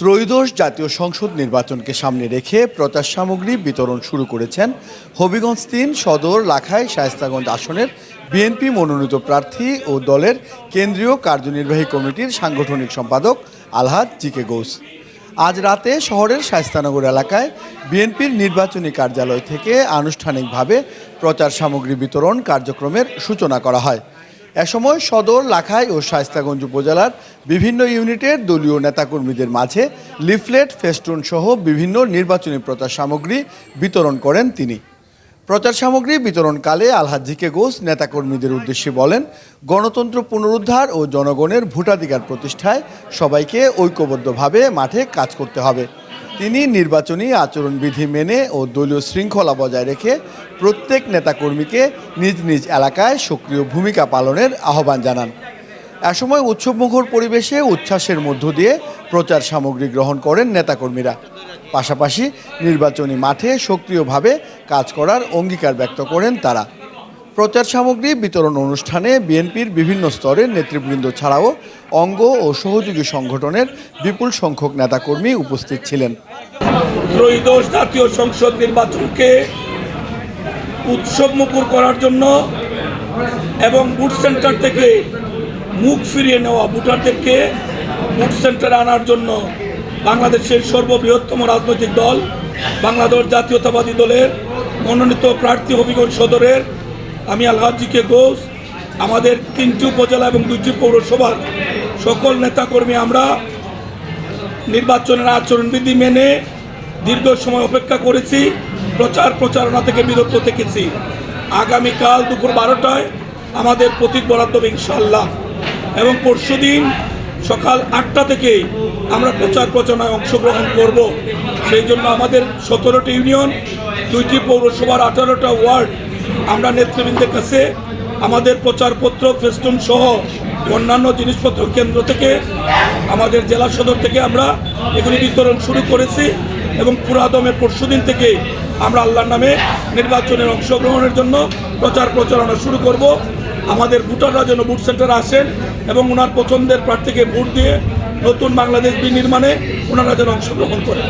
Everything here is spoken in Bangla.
ত্রয়োদশ জাতীয় সংসদ নির্বাচনকে সামনে রেখে প্রচার সামগ্রী বিতরণ শুরু করেছেন হবিগঞ্জ তিন সদর, লাখাই, শায়স্তাগঞ্জ আসনের বিএনপি মনোনীত প্রার্থী ও দলের কেন্দ্রীয় কার্যনির্বাহী কমিটির সাংগঠনিক সম্পাদক আলহাজ জিকে গৌস। আজ রাতে শহরের শায়স্তানগর এলাকায় বিএনপির নির্বাচনী কার্যালয় থেকে আনুষ্ঠানিকভাবে প্রচার সামগ্রী বিতরণ কার্যক্রমের সূচনা করা হয়। এ সময় সদর, লাখাই ও শায়স্তাগঞ্জ উপজেলার বিভিন্ন ইউনিটের দলীয় নেতাকর্মীদের মাঝে লিফলেট, ফেস্টুন সহ বিভিন্ন নির্বাচনী প্রচার সামগ্রী বিতরণ করেন তিনি। প্রচার সামগ্রী বিতরণকালে আলহাজ জিকে ঘোষ নেতাকর্মীদের উদ্দেশ্যে বলেন, গণতন্ত্র পুনরুদ্ধার ও জনগণের ভোটাধিকার প্রতিষ্ঠায় সবাইকে ঐক্যবদ্ধভাবে মাঠে কাজ করতে হবে। তিনি নির্বাচনী আচরণবিধি মেনে ও দলীয় শৃঙ্খলা বজায় রেখে প্রত্যেক নেতাকর্মীকে নিজ নিজ এলাকায় সক্রিয় ভূমিকা পালনের আহ্বান জানান। এ সময় উৎসবমুখর পরিবেশে উচ্ছ্বাসের মধ্য দিয়ে প্রচার সামগ্রী গ্রহণ করেন নেতাকর্মীরা। পাশাপাশি নির্বাচনী মাঠে সক্রিয়ভাবে কাজ করার অঙ্গীকার ব্যক্ত করেন তারা। প্রচার সামগ্রী বিতরণ অনুষ্ঠানে বিএনপির বিভিন্ন স্তরের নেতৃবৃন্দ ছাড়াও অঙ্গ ও সহযোগী সংগঠনের বিপুল সংখ্যক নেতাকর্মী উপস্থিত ছিলেন। ত্রয়োদশ জাতীয় সংসদ নির্বাচনকে উৎসব মুখর করার জন্য এবং বুথ সেন্টার থেকে মুখ ফিরিয়ে নেওয়া ভোটারদেরকে বুথ সেন্টারে আনার জন্য বাংলাদেশের সর্ববৃহত্তম রাজনৈতিক দল, বাংলাদেশ জাতীয়তাবাদী দলের মনোনীত প্রার্থী হবিগঞ্জ সদরের আমি আলহাজিকে ঘোষ, আমাদের তিনটি উপজেলা এবং দুইটি পৌরসভার সকল নেতাকর্মী আমরা নির্বাচনের আচরণবিধি মেনে দীর্ঘ সময় অপেক্ষা করেছি, প্রচার প্রচারণা থেকে বিরত থেকেছি। আগামীকাল দুপুর বারোটায় আমাদের প্রতীক বরাদ্দ ইনশাল্লাহ এবং পরশুদিন সকাল আটটা থেকে আমরা প্রচার প্রচারণায় অংশগ্রহণ করব। সেই জন্য আমাদের সতেরোটি ইউনিয়ন, দুইটি পৌরসভার আঠারোটা ওয়ার্ড আমরা নেতৃবৃন্দের কাছে আমাদের প্রচারপত্র, ফেস্টুন সহ অন্যান্য জিনিসপত্র কেন্দ্র থেকে, আমাদের জেলা সদর থেকে আমরা এগুলি বিতরণ শুরু করেছি এবং পুরাদমে পরশুদিন থেকে আমরা আল্লাহর নামে নির্বাচনের অংশগ্রহণের জন্য প্রচার প্রচারণা শুরু করব। আমাদের ভোটাররা যেন ভোট সেন্টারে আসেন এবং ওনার পছন্দের প্রার্থীকে ভোট দিয়ে নতুন বাংলাদেশ বিনির্মাণে ওনারা যেন অংশগ্রহণ করেন।